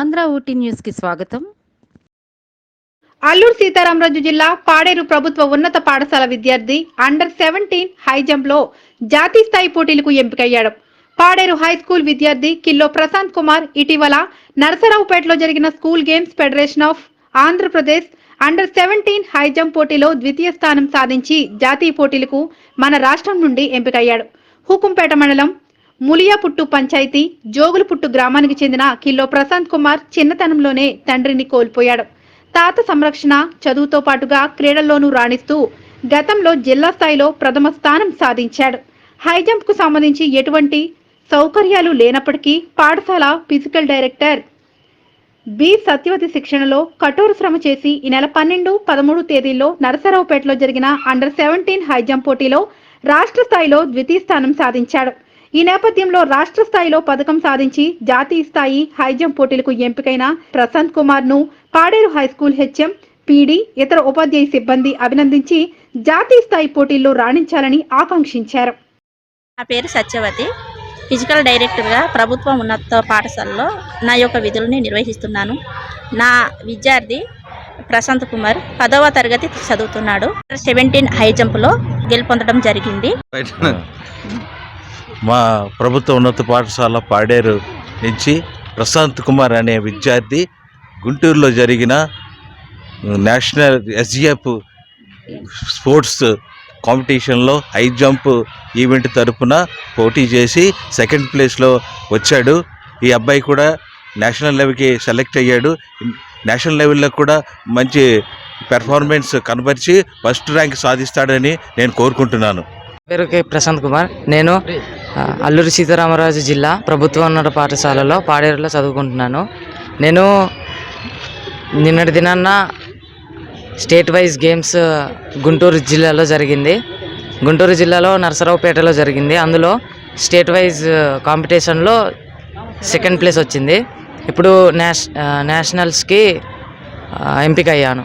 ఆంధ్ర ఊటీ న్యూస్కి స్వాగతం. అల్లూరు సీతారామరాజు జిల్లా పాడేరు ప్రభుత్వ ఉన్నత పాఠశాల విద్యార్థి అండర్ సెవెంటీన్ హై జంప్లో జాతీయ స్థాయి పోటీలకు ఎంపికయ్యాడు. పాడేరు హై స్కూల్ విద్యార్థి కిల్లో ప్రశాంత్ కుమార్ ఇటీవల నరసరావుపేటలో జరిగిన school games federation of Andhra Pradesh under seventeen high jump పోటీలో ద్వితీయ స్థానం సాధించి జాతీయ పోటీలకు మన రాష్ట్రం నుండి ఎంపికయ్యాడు. హుకుంపేట మండలం ములియాపుట్టు పంచాయతీ జోగులపుట్టు గ్రామానికి చెందిన కిల్లో ప్రశాంత్ కుమార్ చిన్నతనంలోనే తండ్రిని కోల్పోయాడు. తాత సంరక్షణ చదువుతో పాటుగా క్రీడల్లోనూ రాణిస్తూ గతంలో జిల్లా స్థాయిలో ప్రథమ స్థానం సాధించాడు. హై కు సంబంధించి ఎటువంటి సౌకర్యాలు లేనప్పటికీ పాఠశాల ఫిజికల్ డైరెక్టర్ బి. సత్యవతి శిక్షణలో కఠోర శ్రమ చేసి ఈ నెల పన్నెండు పదమూడు తేదీల్లో నరసరావుపేటలో జరిగిన అండర్ సెవెంటీన్ హై జంప్ పోటీలో రాష్ట్ర స్థాయిలో ద్వితీయ స్థానం సాధించాడు. ఈ నేపథ్యంలో రాష్ట్ర స్థాయిలో పథకం సాధించి జాతీయ స్థాయి హై జంప్ పోటీలకు ఎంపికైన ప్రశాంత్ కుమార్ను Paderu high school HM PD ఇతర ఉపాధ్యాయ సిబ్బంది అభినందించి జాతీయ స్థాయి పోటీల్లో రాణించాలని ఆకాంక్షించారు. నా పేరు సత్యవతి. ఫిజికల్ డైరెక్టర్గా ప్రభుత్వ ఉన్నత పాఠశాలలో నా యొక్క విధులని నిర్వహిస్తున్నాను. నా విద్యార్థి ప్రశాంత్ కుమార్ పదవ తరగతి చదువుతున్నాడు. సెవెంటీన్ హై జంప్లో గెలుపొందడం జరిగింది. మా ప్రభుత్వ ఉన్నత పాఠశాల పాడేరు నుంచి ప్రశాంత్ కుమార్ అనే విద్యార్థి గుంటూరులో జరిగిన నేషనల్ ఎస్జిఎఫ్ స్పోర్ట్స్ కాంపిటీషన్లో హై జంప్ ఈవెంట్ తరపున పోటీ చేసి సెకండ్ ప్లేస్లో వచ్చాడు. ఈ అబ్బాయి కూడా నేషనల్ లెవెల్కి సెలెక్ట్ అయ్యాడు. నేషనల్ లెవెల్లో కూడా మంచి పెర్ఫార్మెన్స్ కనబరిచి ఫస్ట్ ర్యాంక్ సాధిస్తాడని నేను కోరుకుంటున్నాను. పేరు ప్రశాంత్ కుమార్. నేను అల్లూరి సీతారామరాజు జిల్లా ప్రభుత్వ ఉన్నత పాఠశాలలో పాడేరులో చదువుకుంటున్నాను. నేను నిన్నటి దినాన్న స్టేట్ వైజ్ గేమ్స్ గుంటూరు జిల్లాలో జరిగింది. గుంటూరు జిల్లాలో నరసరావుపేటలో జరిగింది. అందులో స్టేట్ వైజ్ కాంపిటీషన్లో సెకండ్ ప్లేస్ వచ్చింది. ఇప్పుడు నేష్ నేషనల్స్కి ఎంపిక అయ్యాను